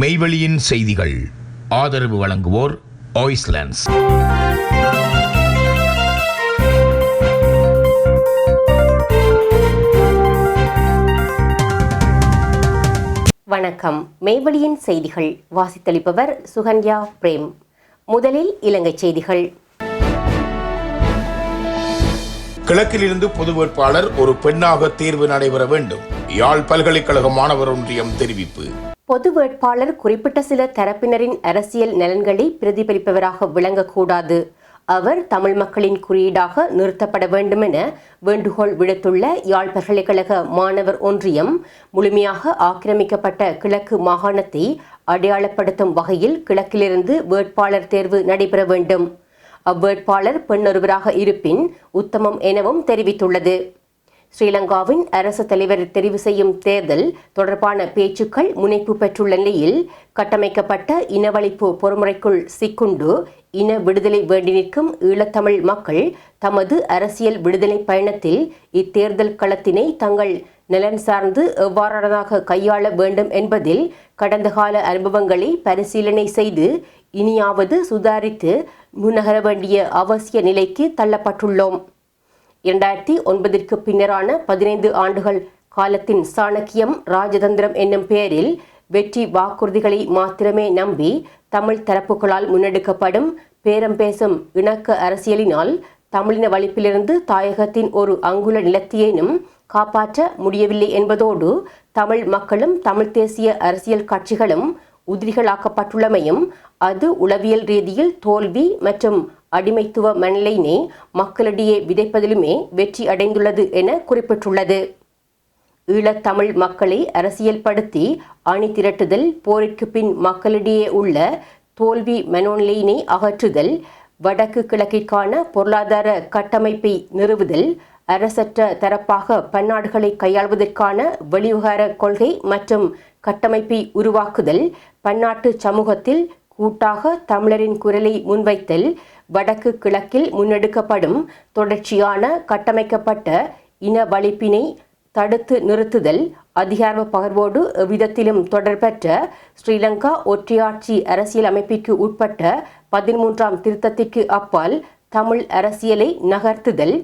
மெய்வெளியின் செய்திகள். ஆதரவு வழங்குவோர் ஆய்ஸ்லாண்ட்ஸ் வணக்கம். மெய்வழியின் செய்திகள். வாசித்தளிப்பவர் சுகன்யா பிரேம். முதலில் இலங்கை செய்திகள். கிழக்கிலிருந்து பொது வேட்பாளர் ஒரு பெண்ணாக தேர்வு நடைபெற வேண்டும். யாழ் பல்கலைக்கழக மாணவர் ஒன்றியம் தெரிவிப்பு. பொது வேட்பாளர் குறிப்பிட்ட சில தரப்பினரின் அரசியல் நலன்களை பிரதிபலிப்பவராக விளங்கக்கூடாது. அவர் தமிழ் மக்களின் குறியீடாக நிறுத்தப்பட வேண்டும் என வேண்டுகோள் விடுத்துள்ள யாழ் பல்கலைக்கழக மாணவர் ஒன்றியம் முழுமையாக ஆக்கிரமிக்கப்பட்ட கிழக்கு மாகாணத்தை அடையாளப்படுத்தும் வகையில் கிழக்கிலிருந்து வேட்பாளர் தேர்வு நடைபெற வேண்டும். அவ்வேட்பாளர் பெண்ணொருவராக இருப்பின் உத்தமம் எனவும் தெரிவித்துள்ளது. ஸ்ரீலங்காவின் அரசு தலைவர் தெரிவு செய்யும் தேர்தல் தொடர்பான பேச்சுக்கள் முனைப்பு பெற்றுள்ள நிலையில் கட்டமைக்கப்பட்ட இனவழிப்பு பொறுமுறைக்குள் சிக்குண்டு இன விடுதலை வேண்டி நிற்கும் ஈழத்தமிழ் மக்கள் தமது அரசியல் விடுதலை பயணத்தில் இத்தேர்தல் களத்தினை தங்கள் நலன் சார்ந்து எவ்வாறானதாக கையாள வேண்டும் என்பதில் கடந்த கால அனுபவங்களை பரிசீலனை செய்து இனியாவது சுதாரித்து முன்னகர வேண்டிய அவசிய நிலைக்கு தள்ளப்பட்டுள்ளோம். இரண்டாயிரத்தி ஒன்பதிற்கு பின்னரான பதினைந்து ஆண்டுகள் காலத்தின் சாணக்கியம் ராஜதந்திரம் என்னும் பெயரில் வெற்றி வாக்குறுதிகளை மாத்திரமே நம்பி தமிழ் தரப்புகளால் முன்னெடுக்கப்படும் பேரம் பேசும் இணக்க அரசியலினால் தமிழின வலிப்பிலிருந்து தாயகத்தின் ஒரு அங்குல நிலத்தியேனும் காப்பாற்ற முடியவில்லை என்பதோடு தமிழ் மக்களும் தமிழ் தேசிய அரசியல் கட்சிகளும் உதிரிகளாக்கப்பட்டுள்ளமையும் அது உளவியல் ரீதியில் தோல்வி மற்றும் அடிமைத்துவ மனநிலையினை மக்களிடையே விதைப்பதிலுமே வெற்றி அடைந்துள்ளது என குறிப்பிட்டுள்ளது. ஈழத்தமிழ் மக்களை அரசியல்படுத்தி அணி திரட்டுதல் போருக்கு பின் மக்களிடையே உள்ள தோல்வி மனோநிலையினை அகற்றுதல் வடக்கு கிழக்கிற்கான பொருளாதார கட்டமைப்பை நிறுவுதல் அரசற்ற தரப்பாக பன்னாடுகளை கையாள்வதற்கான வெளிவிவகார கொள்கை மற்றும் கட்டமைப்பை உருவாக்குதல் பன்னாட்டு சமூகத்தில் கூட்டாக தமிழரின் குரலை முன்வைத்தல் வடக்கு கிழக்கில் முன்னெடுக்கப்படும் தொடர்ச்சியான கட்டமைக்கப்பட்ட இன வலிப்பினை தடுத்து நிறுத்துதல் அதிகார பகர்வோடு எவ்விதத்திலும் தொடர்பற்ற ஸ்ரீலங்கா ஒற்றையாட்சி அரசியல் அமைப்பிற்கு உட்பட்ட பதிமூன்றாம் திருத்தத்திற்கு அப்பால் தமிழ் அரசியலை நகர்த்துதல்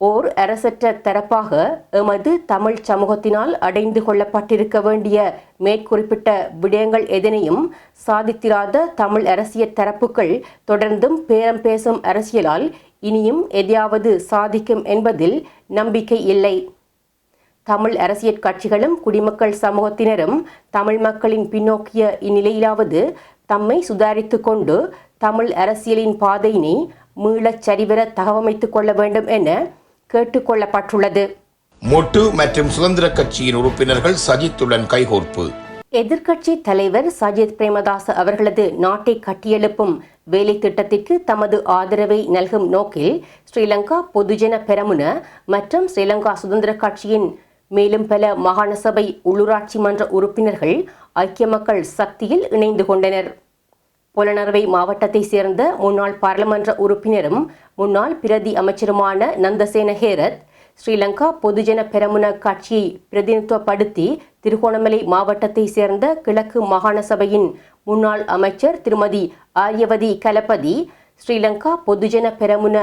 ஓர் அரசற்ற தரப்பாக எமது தமிழ் சமூகத்தினால் அடைந்து கொள்ளப்பட்டிருக்க வேண்டிய மேற்குறிப்பிட்ட விடயங்கள் எதனையும் சாதித்திராத தமிழ் அரசியல் தரப்புகள் தொடர்ந்தும் பேரம் பேசும் அரசியலால் இனியும் எதையாவது சாதிக்கும் என்பதில் நம்பிக்கை இல்லை. தமிழ் அரசியல் கட்சிகளும் குடிமக்கள் சமூகத்தினரும் தமிழ் மக்களின் பின்னோக்கிய இந்நிலையிலாவது தம்மை சுதாரித்து கொண்டு தமிழ் அரசியலின் பாதையினை மீளச் சரிவர தகவமைத்துக் கொள்ள வேண்டும் என கேட்டுக்கொள்ளப்பட்டுள்ளது. மொட்டு மற்றும் சுதந்திர கட்சியின் உறுப்பினர்கள் சஜித்துடன் கைகோர்ப்பு. எதிர்க்கட்சி தலைவர் சஜித் பிரேமதாச அவர்களது நாட்டை கட்டியெழுப்பும் வேலை திட்டத்திற்கு தமது ஆதரவை நல்கும் நோக்கில் ஸ்ரீலங்கா பொதுஜன பெரமுன மற்றும் ஸ்ரீலங்கா சுதந்திர கட்சியின் மேலும் பல மாகாண சபை உள்ளூராட்சி மன்ற உறுப்பினர்கள் ஐக்கிய மக்கள் சக்தியில் இணைந்து கொண்டனர். புலனறுவை மாவட்டத்தை சேர்ந்த முன்னாள் பாராளுமன்ற உறுப்பினரும் முன்னாள் பிரதி அமைச்சருமான நந்தசேன ஹேரத் ஸ்ரீலங்கா பொதுஜன பெரமுன கட்சியை பிரதிநிதித்துவப்படுத்தி திருகோணமலை மாவட்டத்தை சேர்ந்த கிழக்கு மாகாண சபையின் முன்னாள் அமைச்சர் திருமதி ஆரியவதி கலபதி ஸ்ரீலங்கா பொதுஜன பெரமுன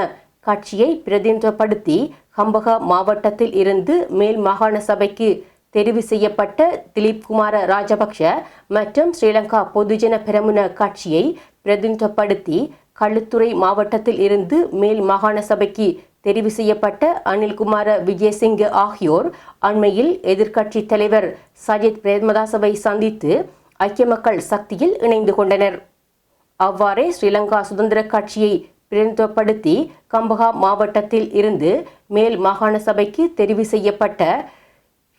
கட்சியை பிரதிநிதித்துவப்படுத்தி கம்பகா மாவட்டத்தில் இருந்து மேல் மாகாண சபைக்கு தெரிவு செய்யப்பட்ட திலீப் குமார ராஜபக்ஷ மற்றும் ஸ்ரீலங்கா பொதுஜன பெரமுன கட்சியை பிரதிநிதித்துவப்படுத்தி களுத்துறை மாவட்டத்தில் இருந்து மேல் மாகாண சபைக்கு தெரிவு செய்யப்பட்ட அனில்குமார விஜயசிங்க ஆகியோர் அண்மையில் எதிர்க்கட்சி தலைவர் சஜித் பிரேமதாசவை சந்தித்து ஐக்கிய மக்கள் சக்தியில் இணைந்து கொண்டனர். அவ்வாறே ஸ்ரீலங்கா சுதந்திர கட்சியை பிரதிநிதித்துவப்படுத்தி கம்பகா மாவட்டத்தில் இருந்து மேல் மாகாண சபைக்கு தெரிவு செய்யப்பட்ட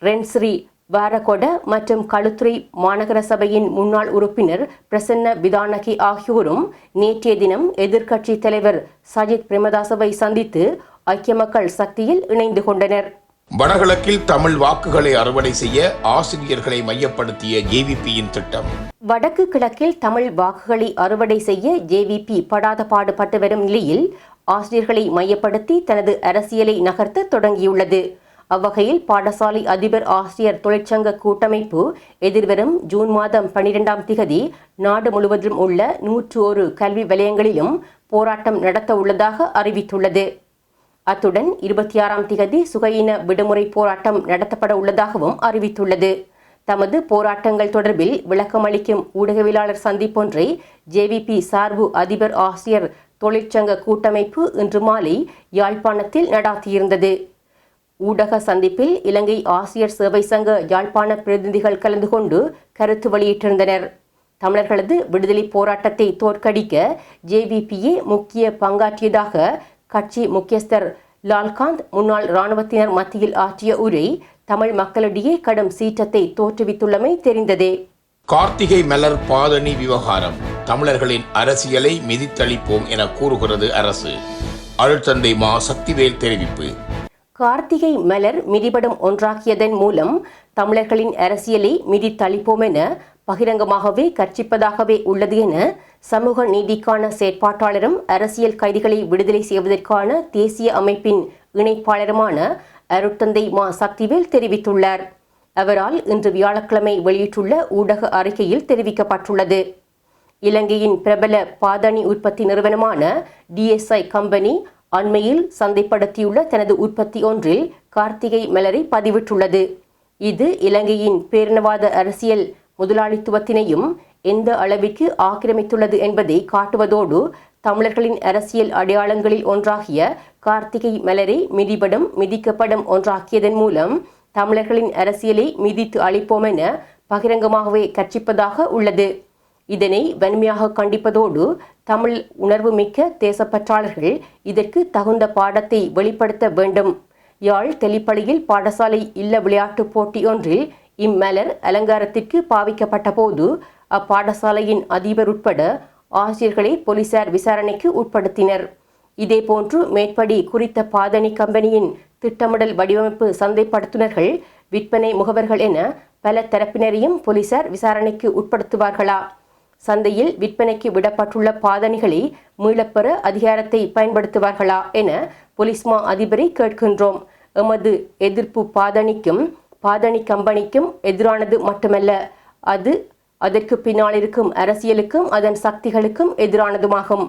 ரென்ஸ்ரீ வாரகொட மற்றும் களுத்துறை மாநகர சபையின் முன்னாள் உறுப்பினர் பிரசன்ன விதானகி ஆகியோரும் நேற்றைய தினம் எதிர்க்கட்சி தலைவர் சஜித் பிரேமதாசவை சந்தித்து ஐக்கிய மக்கள் சக்தியில் இணைந்து கொண்டனர். வடகிழக்கில் தமிழ் வாக்குகளை அறுவடை செய்ய ஆசிரியர்களை மையப்படுத்திய ஜேவிபியின் திட்டம். வடக்கு கிழக்கில் தமிழ் வாக்குகளை அறுவடை செய்ய ஜேவிபி படாத பாடுபட்டு வரும் நிலையில் ஆசிரியர்களை மையப்படுத்தி தனது அரசியலை நகர்த்த தொடங்கியுள்ளது. அவ்வகையில் பாடசாலை அதிபர் ஆசிரியர் தொழிற்சங்க கூட்டமைப்பு எதிர்வரும் ஜூன் மாதம் பனிரெண்டாம் திகதி நாடு முழுவதிலும் உள்ள நூற்று ஒரு கல்வி வலயங்களிலும் போராட்டம் நடத்த உள்ளதாக அறிவித்துள்ளது. அத்துடன் இருபத்தி ஆறாம் திகதி சுகையின விடுமுறை போராட்டம் நடத்தப்பட உள்ளதாகவும் அறிவித்துள்ளது. தமது போராட்டங்கள் தொடர்பில் விளக்கமளிக்கும் ஊடகவியலாளர் சந்திப்பொன்றை ஜேவிபி சார்பு அதிபர் ஆசிரியர் தொழிற்சங்க கூட்டமைப்பு இன்று மாலை யாழ்ப்பாணத்தில் நடாத்தியிருந்தது. ஊடக சந்திப்பில் இலங்கை ஆசிரியர் சேவை சங்க யாழ்ப்பாண பிரதிநிதிகள் கலந்து கொண்டு கருத்து வெளியிட்டிருந்தனர். தமிழர்களது விடுதலை போராட்டத்தை தோற்கடிக்க ஜேவிபியே முக்கிய பங்காற்றியதாக கட்சி முக்கியஸ்தர் லால்காந்த் முன்னாள் இராணுவத்தினர் மத்தியில் ஆற்றிய உரை தமிழ் மக்களிடையே கடும் சீற்றத்தை தோற்றுவித்துள்ளமை தெரிந்ததே. கார்த்திகை மலர் பாதணி விவகாரம். தமிழர்களின் அரசியலை மிதித்தளிப்போம் என கூறுகிறது அரசு. அருட்தந்தை மா சக்திவேல் தெரிவிப்பு. கார்த்திகை மலர் மிதிபடம் ஒன்றாக்கியதன் மூலம் தமிழர்களின் அரசியலை மிதித்தளிப்போம் என பகிரங்கமாகவே கற்சிப்பதாகவே உள்ளது என சமூக நீதிக்கான செயற்பாட்டாளரும் அரசியல் கைதிகளை விடுதலை செய்வதற்கான தேசிய அமைப்பின் இணைப்பாளருமான அருட்தந்தை மா சக்திவேல் தெரிவித்துள்ளார். அவரால் இன்று வியாழக்கிழமை வெளியிட்டுள்ள ஊடக அறிக்கையில் தெரிவிக்கப்பட்டுள்ளது. இலங்கையின் பிரபல பாதணி உற்பத்தி நிறுவனமான டிஎஸ்ஐ கம்பெனி அண்மையில் சந்தைப்படுத்தியுள்ள தனது உற்பத்தி ஒன்றில் கார்த்திகை மலரை பதிவிட்டுள்ளது. இது இலங்கையின் பேரினவாத அரசியல் முதலாளித்துவத்தினையும் எந்த அளவிற்கு ஆக்கிரமித்துள்ளது என்பதை காட்டுவதோடு தமிழர்களின் அரசியல் அடையாளங்களில் ஒன்றாகிய கார்த்திகை மலரை மிதிபடம் மிதிக்கப்படும் ஒன்றாக்கியதன் மூலம் தமிழர்களின் அரசியலை மிதித்து அளிப்போம் என பகிரங்கமாகவே கற்சிப்பதாக உள்ளது. இதனை வன்மையாக கண்டிப்பதோடு தமிழ் உணர்வுமிக்க தேசப்பற்றாளர்கள் இதற்கு தகுந்த பாடத்தை வெளிப்படுத்த வேண்டும். யாழ் தெளிப்பளியில் பாடசாலை இல்ல விளையாட்டுப் போட்டி ஒன்றில் இம்மலர் அலங்காரத்திற்கு பாவிக்கப்பட்ட போது அப்பாடசாலையின் அதிபர் உட்பட ஆசிரியர்களை போலீசார் விசாரணைக்கு உட்படுத்தினர். இதேபோன்று மேற்படி குறித்த பாதணி கம்பெனியின் திட்டமிடல் வடிவமைப்பு சந்தைப்படுத்துனர்கள் விற்பனை முகவர்கள் என பல தரப்பினரையும் போலீசார் விசாரணைக்கு உட்படுத்துவார்களா? சந்தையில் விற்பனைக்கு விடப்பட்டுள்ள பாதணிகளை மீளப்பெற அதிகாரத்தை பயன்படுத்துவார்களா என பொலிஸ்மா அதிபரை கேட்கின்றோம். எமது எதிர்ப்பு பாதணிக்கும் பாதணி கம்பெனிக்கும் எதிரானது மட்டுமல்ல. அது அதற்கு பின்னால் இருக்கும் அரசியலுக்கும் அதன் சக்திகளுக்கும் எதிரானதுமாகும்.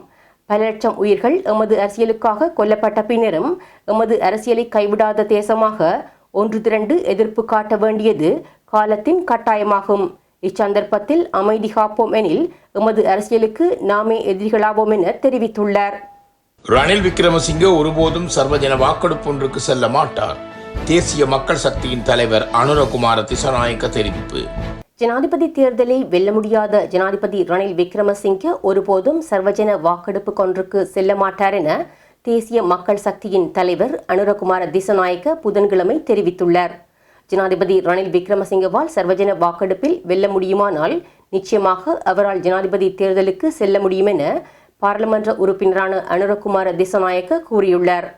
பல லட்சம் உயிர்கள் எமது அரசியலுக்காக கொல்லப்பட்ட பின்னரும் எமது அரசியலை கைவிடாத தேசமாக ஒன்று திரண்டு எதிர்ப்பு காட்ட வேண்டியது காலத்தின் கட்டாயமாகும். இச்சந்தர்ப்பத்தில் அமைதி காப்போம் எனில் எமது அரசியலுக்கு நாமே எதிரிகளாவோம் என தெரிவித்துள்ளார். ரணில் விக்ரமசிங்கே ஒருபோதும் சர்வஜன வாக்கெடுப்பு ஒன்றுக்கு செல்ல மாட்டார். தேசிய மக்கள் சக்தியின் தலைவர் அனுரகுமார திசநாயக்க தெரிவிப்பு. ஜனாதிபதி தேர்தலை வெல்ல முடியாத ஜனாதிபதி ரணில் விக்ரமசிங்கே ஒருபோதும் சர்வஜன வாக்கெடுப்பு கொன்றுக்கு செல்ல மாட்டார் என தேசிய மக்கள் சக்தியின் தலைவர் அனுரகுமார திசநாயக்க புதன்கிழமை தெரிவித்துள்ளார். ஜனாதிபதி ரணில் விக்ரமசிங்கவால் சர்வஜன வாக்கெடுப்பில் வெல்ல முடியுமானால் நிச்சயமாக அவரால் ஜனாதிபதி தேர்தலுக்கு செல்ல முடியும் என பாராளுமன்ற உறுப்பினரான அனுரகுமார திசநாயக்க கூறியுள்ளார்.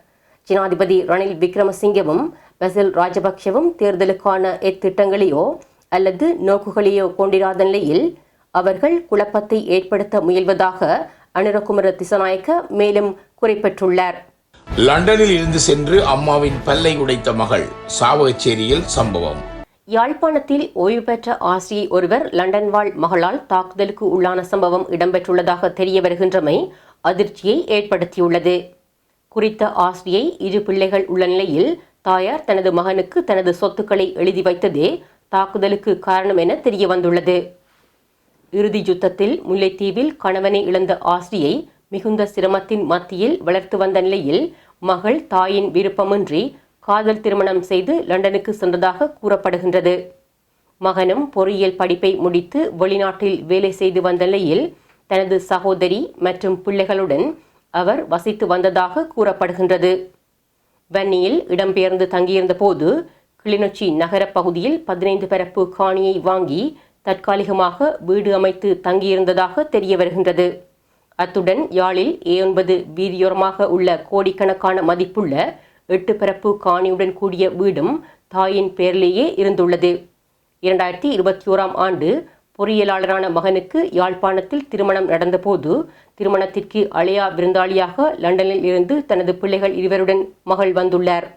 ஜனாதிபதி ரணில் விக்ரமசிங்கவும் பசில் ராஜபக்ஷவும் தேர்தலுக்கான எத்திட்டங்களையோ அல்லது நோக்குகளையோ கொண்டிராத நிலையில் அவர்கள் குழப்பத்தை ஏற்படுத்த முயல்வதாக அனுரகுமார திசநாயக்க மேலும் குறிப்பிட்டுள்ளார். லண்டனில் இருந்து சென்று அம்மாவின் பல்லை உடைத்த மகள் சாவகச்சேரியில் சம்பவம். யாழ்ப்பாணத்தில் ஓய்வு பெற்ற ஆசிரியை ஒருவர் லண்டன் வாழ் மகளால் தாக்குதலுக்கு உள்ளான சம்பவம் இடம்பெற்றுள்ளதாக தெரிய வருகின்றமை அதிர்ச்சியை ஏற்படுத்தியுள்ளது. குறித்த ஆசிரியை இரு பிள்ளைகள் உள்ள நிலையில் தாயார் தனது மகனுக்கு தனது சொத்துக்களை எழுதி வைத்ததே தாக்குதலுக்கு காரணம் என தெரிய வந்துள்ளது இறுதி யுத்தத்தில் முல்லைத்தீவில் கணவனை இழந்த ஆசிரியை மிகுந்த சிரமத்தின் மத்தியில் வளர்த்து வந்த நிலையில் மகள் தாயின் விருப்பமின்றி காதல் திருமணம் செய்து லண்டனுக்கு சென்றதாக கூறப்படுகின்றது. மகனும் பொறியியல் படிப்பை முடித்து வெளிநாட்டில் வேலை செய்து வந்த நிலையில் தனது சகோதரி மற்றும் பிள்ளைகளுடன் அவர் வசித்து வந்ததாக கூறப்படுகின்றது. வன்னியில் இடம்பெயர்ந்து தங்கியிருந்த போது கிளிநொச்சி நகரப் பகுதியில் பதினைந்து பரப்பு காணியை வாங்கி தற்காலிகமாக வீடு அமைத்து தங்கியிருந்ததாக தெரிய வருகின்றது. அத்துடன் யாழில் ஏ ஒன்பது வீதியோரமாக உள்ள கோடிக்கணக்கான மதிப்புள்ள எட்டு பரப்பு காணியுடன் கூடிய வீடும் தாயின் பெயரிலேயே இருந்துள்ளது. இரண்டாயிரத்தி இருபத்தி ஓராம் ஆண்டு பொறியியலாளரான மகனுக்கு யாழ்ப்பாணத்தில் திருமணம் நடந்தபோது திருமணத்திற்கு அழையா விருந்தாளியாக லண்டனில் இருந்து தனது பிள்ளைகள் இருவருடன் மகள் வந்துள்ளார்.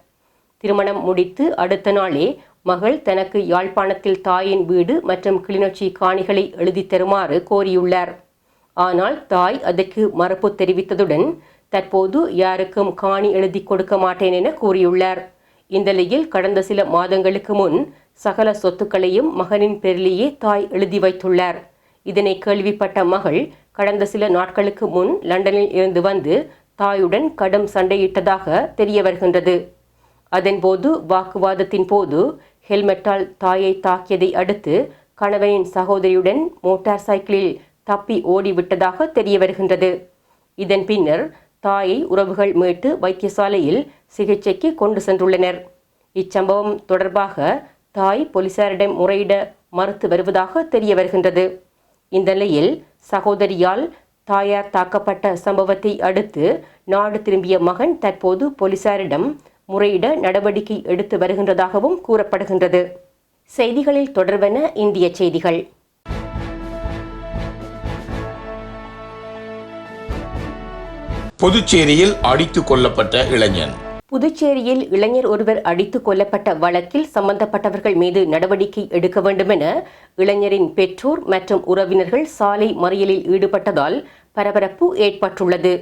திருமணம் முடித்து அடுத்த நாளே மகள் தனக்கு யாழ்ப்பாணத்தில் தாயின் வீடு மற்றும் கிளிநொச்சி காணிகளை எழுதி தருமாறு கோரியுள்ளார். ஆனால் தாய் அதற்கு மறுப்பு தெரிவித்ததுடன் தற்போது யாருக்கும் காணி எழுதி கொடுக்க மாட்டேன் என கூறியுள்ளார். இந்த நிலையில் கடந்த சில மாதங்களுக்கு முன் சகல சொத்துக்களையும் மகனின் பேரிலேயே தாய் எழுதி வைத்துள்ளார். இதனை கேள்விப்பட்ட மகள் கடந்த சில நாட்களுக்கு முன் லண்டனில் இருந்து வந்து தாயுடன் கடும் சண்டையிட்டதாக தெரிய வருகின்றது. அதன்போது வாக்குவாதத்தின் போது ஹெல்மெட்டால் தாயை தாக்கியதை அடுத்து கணவனின் சகோதரியுடன் மோட்டார் சைக்கிளில் தப்பி ஓடிவிட்டதாக தெரிய வருகின்றது இதன் பின்னர் தாயை உறவுகள் மீட்டு வைத்தியசாலையில் சிகிச்சைக்கு கொண்டு சென்றுள்ளனர். இச்சம்பவம் தொடர்பாக தாய் போலீசாரிடம் முறையிட மறுத்து வருவதாக தெரிய வருகின்றது இந்த நிலையில் சகோதரியால் தாயார் தாக்கப்பட்ட சம்பவத்தை அடுத்து நாடு திரும்பிய மகன் தற்போது போலீசாரிடம் முறையிட நடவடிக்கை எடுத்து வருகின்றதாகவும் கூறப்படுகின்றது. செய்திகளில் தொடர்வன இந்திய செய்திகள். புதுச்சேரியில் அடித்துக் கொல்லப்பட்ட இளைஞன். புதுச்சேரியில் இளைஞர் ஒருவர் அடித்துக் கொல்லப்பட்ட வழக்கில் சம்பந்தப்பட்டவர்கள் மீது நடவடிக்கை எடுக்க வேண்டுமென இளைஞரின் பெற்றோர் மற்றும் உறவினர்கள் சாலை மறியலில் ஈடுபட்டதால் பரபரப்பு ஏற்பட்டுள்ளது.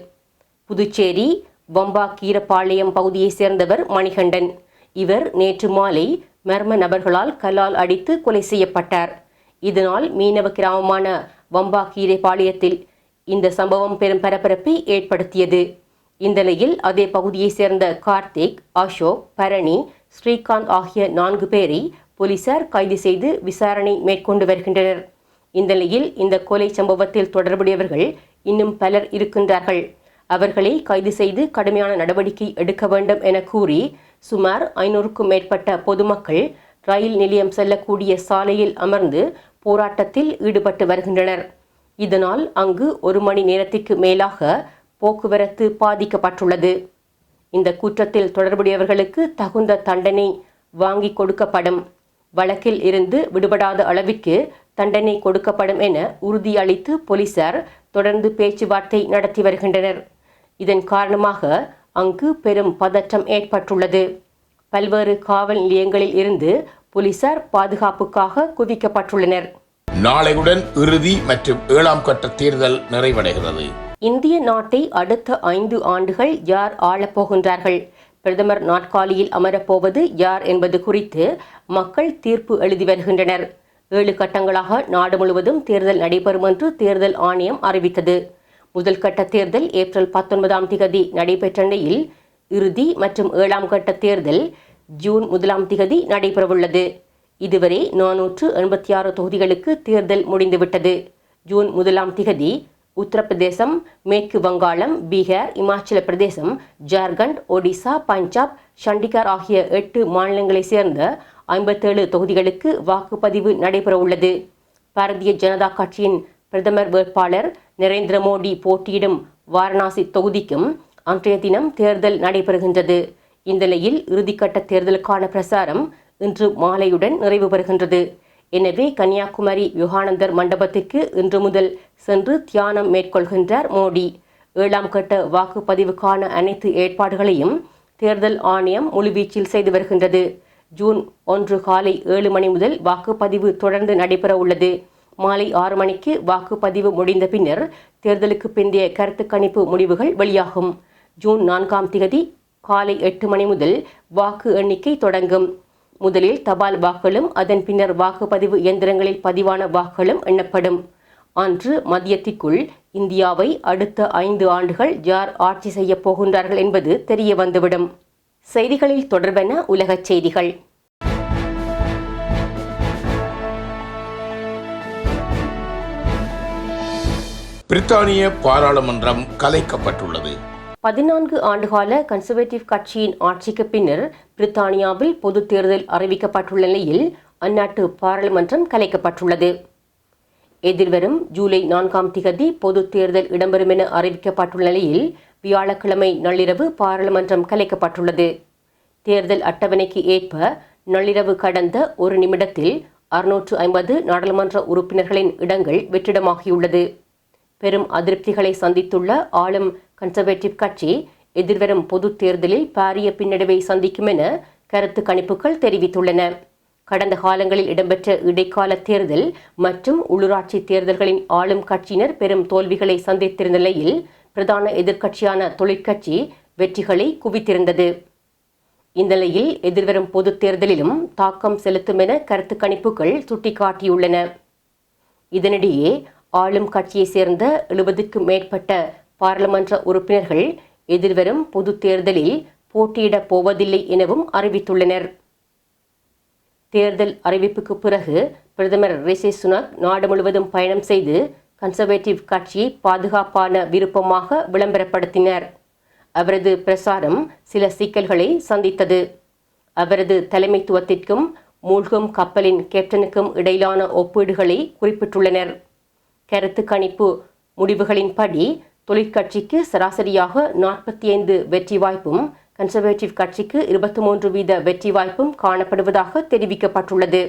புதுச்சேரி வம்பா கீரப்பாளையம் பகுதியைச் சேர்ந்தவர் மணிகண்டன். இவர் நேற்று மாலை மர்ம நபர்களால் கல்லால் அடித்து கொலை செய்யப்பட்டார். இதனால் மீனவ கிராமமான வம்பா கீரைப்பாளையத்தில் இந்த சம்பவம் பெரும் பரபரப்பை ஏற்படுத்தியது. இந்த நிலையில் அதே பகுதியைச் சேர்ந்த கார்த்திக் அசோக் பரணி ஸ்ரீகாந்த் ஆகிய நான்கு பேரை போலீசார் கைது செய்து விசாரணை மேற்கொண்டு வருகின்றனர். இந்த நிலையில் இந்த கொலை சம்பவத்தில் தொடர்புடையவர்கள் இன்னும் பலர் இருக்கின்றார்கள். அவர்களை கைது செய்து கடுமையான நடவடிக்கை எடுக்க வேண்டும் என கூறி சுமார் ஐநூறுக்கும் மேற்பட்ட பொதுமக்கள் ரயில் நிலையம் செல்லக்கூடிய சாலையில் அமர்ந்து போராட்டத்தில் ஈடுபட்டு வருகின்றனர். இதனால் அங்கு ஒரு மணி நேரத்திற்கு மேலாக போக்குவரத்து பாதிக்கப்பட்டுள்ளது. இந்த குற்றத்தில் தொடர்புடையவர்களுக்கு தகுந்த தண்டனை வாங்கி கொடுக்கப்படும். வழக்கில் இருந்து விடுபடாத அளவிற்கு தண்டனை கொடுக்கப்படும் என உறுதியளித்து போலீசார் தொடர்ந்து பேச்சுவார்த்தை நடத்தி வருகின்றனர். இதன் காரணமாக அங்கு பெரும் பதற்றம் ஏற்பட்டுள்ளது. பல்வேறு காவல் நிலையங்களில் இருந்து போலீசார் பாதுகாப்புக்காக குவிக்கப்பட்டுள்ளனர். நாளையுடன் இறுதி மற்றும் ஏழாம் கட்ட தேர்தல் நிறைவடைகிறது. இந்திய நாட்டை அடுத்த ஐந்து ஆண்டுகள் யார் ஆளப்போகின்றார்கள் பிரதமர் நாட்காலியில் அமரப்போவது யார் என்பது குறித்து மக்கள் தீர்ப்பு எழுதி வருகின்றனர். ஏழு கட்டங்களாக நாடு முழுவதும் தேர்தல் நடைபெறும் என்று தேர்தல் ஆணையம் அறிவித்தது. முதல் கட்ட தேர்தல் ஏப்ரல் பத்தொன்பதாம் திகதி நடைபெற்ற நிலையில் இறுதி மற்றும் ஏழாம் கட்ட தேர்தல் ஜூன் முதலாம் திகதி நடைபெறவுள்ளது. இதுவரை நானூற்று எண்பத்தி ஆறு தொகுதிகளுக்கு தேர்தல் முடிந்துவிட்டது. ஜூன் முதலாம் திகதி உத்தரப்பிரதேசம் மேற்கு வங்காளம் பீகார் இமாச்சல பிரதேசம் ஜார்க்கண்ட் ஒடிசா பஞ்சாப் சண்டிகர் ஆகிய எட்டு மாநிலங்களைச் சேர்ந்த ஐம்பத்தேழு தொகுதிகளுக்கு வாக்குப்பதிவு நடைபெறவுள்ளது பாரதிய ஜனதா கட்சியின் பிரதமர் வேட்பாளர் நரேந்திர மோடி போட்டியிடும் வாரணாசி தொகுதிக்கும் அன்றைய தினம் தேர்தல் நடைபெறுகின்றது. இந்த நிலையில் இறுதிக்கட்ட தேர்தலுக்கான பிரசாரம் இன்று மாலையுடன் நிறைவு பெறுகின்றது. எனவே கன்னியாகுமரி யுகானந்தர் மண்டபத்திற்கு இன்று முதல் சென்று தியானம் மேற்கொள்கின்றார் மோடி. ஏழாம் கட்ட வாக்குப்பதிவுக்கான அனைத்து ஏற்பாடுகளையும் தேர்தல் ஆணையம் முழுவீச்சில் செய்து வருகின்றது. ஜூன் ஒன்று காலை ஏழு மணி முதல் வாக்குப்பதிவு தொடர்ந்து நடைபெற உள்ளது. மாலை ஆறு மணிக்கு வாக்குப்பதிவு முடிந்த பின்னர் தேர்தலுக்கு பிந்தைய கருத்து கணிப்பு முடிவுகள் வெளியாகும். ஜூன் நான்காம் திகதி காலை எட்டு மணி முதல் வாக்கு எண்ணிக்கை தொடங்கும். முதலில் தபால் வாக்குகளும் அதன் பின்னர் வாக்குப்பதிவு இயந்திரங்களில் பதிவான வாக்குகளும் எண்ணப்படும். அன்று மதியத்திற்குள் இந்தியாவை அடுத்த ஐந்து ஆண்டுகள் யார் ஆட்சி செய்யப் போகின்றார்கள் என்பது தெரிய வந்துவிடும். செய்திகளில் தொடர்பென உலகச் செய்திகள். பிரித்தானிய பாராளுமன்றம் கலைக்கப்பட்டுள்ளது. பதினான்கு ஆண்டுகால கன்சர்வேட்டிவ் கட்சியின் ஆட்சிக்கு பின்னர் பிரித்தானியாவில் பொது தேர்தல் அறிவிக்கப்பட்டுள்ள நிலையில் அந்நாட்டு பாராளுமன்றம் கலைக்கப்பட்டுள்ளது. எதிர்வரும் ஜூலை நான்காம் திகதி பொது தேர்தல் இடம்பெறும் என அறிவிக்கப்பட்டுள்ள நிலையில் வியாழக்கிழமை நள்ளிரவு பாராளுமன்றம் கலைக்கப்பட்டுள்ளது. தேர்தல் அட்டவணைக்கு ஏற்ப நள்ளிரவு கடந்த ஒரு நிமிடத்தில் அறுநூற்று ஐம்பது நாடாளுமன்ற உறுப்பினர்களின் இடங்கள் வெற்றிடமாகியுள்ளது. பெரும் அதிருப்திகளை சந்தித்துள்ள ஆளும் கன்சர்வேட்டிவ் கட்சி எதிர்வரும் பொதுத் தேர்தலில் பாரிய பின்னடைவை சந்திக்கும் என கருத்து கணிப்புகள் தெரிவித்துள்ளன. கடந்த காலங்களில் இடம்பெற்ற இடைக்கால தேர்தல் மற்றும் உள்ளூராட்சி தேர்தல்களின் ஆளும் கட்சியினர் பெரும் தோல்விகளை சந்தித்திருந்த நிலையில் பிரதான எதிர்க்கட்சியான தொழிற்கட்சி வெற்றிகளை குவித்திருந்தது. இந்த நிலையில் எதிர்வரும் பொதுத் தேர்தலிலும் தாக்கம் செலுத்தும் என கருத்து கணிப்புகள் சுட்டிக்காட்டியுள்ளன. இதனிடையே ஆளும் கட்சியைச் சேர்ந்த எழுபதுக்கும் மேற்பட்ட பாராளுமன்ற உறுப்பினர்கள் எதிர்வரும் பொது தேர்தலில் போட்டியிடப் போவதில்லை எனவும் அறிவித்துள்ளனர். தேர்தல் அறிவிப்புக்கு பிறகு பிரதமர் ரிஷி சுனக் நாடு முழுவதும் பயணம் செய்து கன்சர்வேட்டிவ் கட்சியை பாதுகாப்பான விருப்பமாக விளம்பரப்படுத்தினர். அவரது பிரசாரம் சில சிக்கல்களை சந்தித்தது. அவரது தலைமைத்துவத்திற்கும் மூழ்கும் கப்பலின் கேப்டனுக்கும் இடையிலான ஒப்பீடுகளை குறிப்பிட்டுள்ளனர். கருத்து கணிப்பு முடிவுகளின்படி தொழிற்கட்சிக்கு சராசரியாக நாற்பத்தி ஐந்து வெற்றி வாய்ப்பும் கன்சர்வேட்டிவ் கட்சிக்கு இருபத்தி மூன்று வீத வெற்றி வாய்ப்பும் காணப்படுவதாக தெரிவிக்கப்பட்டுள்ளது.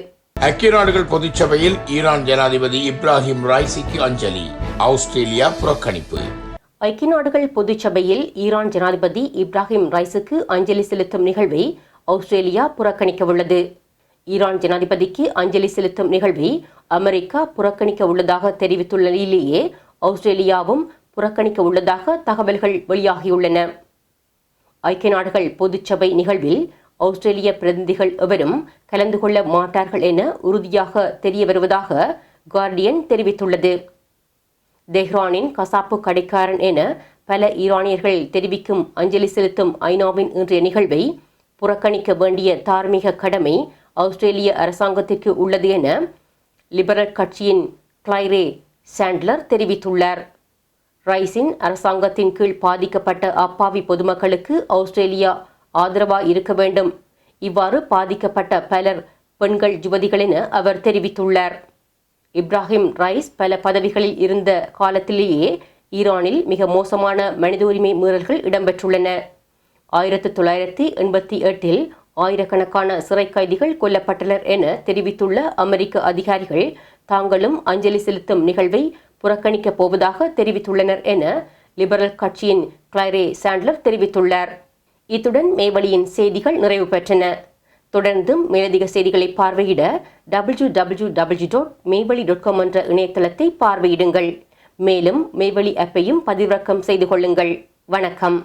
ஐக்கிய நாடுகள் பொதுச்சபையில் ஈரான் ஜனாதிபதி இப்ராஹிம் ராய்சிக்கு அஞ்சலி ஆஸ்திரேலியா புறக்கணிப்பு. ஐக்கிய நாடுகள் பொதுச்சபையில் ஈரான் ஜனாதிபதி இப்ராஹிம் ரைஸுக்கு அஞ்சலி செலுத்தும் நிகழ்வை ஆஸ்திரேலியா புறக்கணிக்கவுள்ளது. ஈரான் ஜனாதிபதிக்கு அஞ்சலி செலுத்தும் நிகழ்வை அமெரிக்கா புறக்கணிக்க உள்ளதாக தெரிவித்துள்ள நிலையிலேயே ஆஸ்திரேலியாவும் புறக்கணிக்க உள்ளதாக தகவல்கள் வெளியாகியுள்ளன. ஐக்கிய நாடுகள் பொதுச்சபை நிகழ்வில் ஆஸ்திரேலிய பிரதிநிதிகள் எவரும் கலந்து கொள்ள மாட்டார்கள் என உறுதியாக தெரிய வருவதாக கார்டியன் தெரிவித்துள்ளது. தெஹ்ரானின் கசாப்பு கடைக்காரன் என பல ஈரானியர்கள் தெரிவிக்கும் அஞ்சலி செலுத்தும் ஐநாவின் இன்றைய நிகழ்வை புறக்கணிக்க வேண்டிய தார்மீக கடமை ஆஸ்திரேலிய அரசாங்கத்திற்கு உள்ளது என லிபரல் கட்சியின் கிளைரே சாண்ட்லர் தெரிவித்துள்ளார். ரைஸின் அரசாங்கத்தின் கீழ் பாதிக்கப்பட்ட அப்பாவி பொதுமக்களுக்கு ஆஸ்திரேலியா ஆதரவாக இருக்க வேண்டும். இவ்வாறு பாதிக்கப்பட்ட பலர் பெண்கள் யுவதிகள் என அவர் தெரிவித்துள்ளார். இப்ராஹிம் ரைஸ் பல பதவிகளில் இருந்த காலத்திலேயே ஈரானில் மிக மோசமான மனித உரிமை மீறல்கள் இடம்பெற்றுள்ளன. ஆயிரத்தி தொள்ளாயிரத்தி எண்பத்தி எட்டில் ஆயிரக்கணக்கான சிறை கைதிகள் கொல்லப்பட்டனர் என தெரிவித்துள்ள அமெரிக்க அதிகாரிகள் தாங்களும் அஞ்சலி செலுத்தும் நிகழ்வை புறக்கணிக்கப் போவதாக தெரிவித்துள்ளனர் என லிபரல் கட்சியின் கிளைரே சாண்ட்லர் தெரிவித்துள்ளார். இத்துடன் மேவழியின் செய்திகள் நிறைவு பெற்றன. தொடர்ந்தும் மேலதிக செய்திகளை பார்வையிட டபிள்யூ டபிள்யூ டபிள்யூ டாட் மேவழி டாட் காம் என்ற இணையதளத்தை பார்வையிடுங்கள். மேலும் மேவழி ஆப்பையும் பதிவிறக்கம் செய்து கொள்ளுங்கள். வணக்கம்.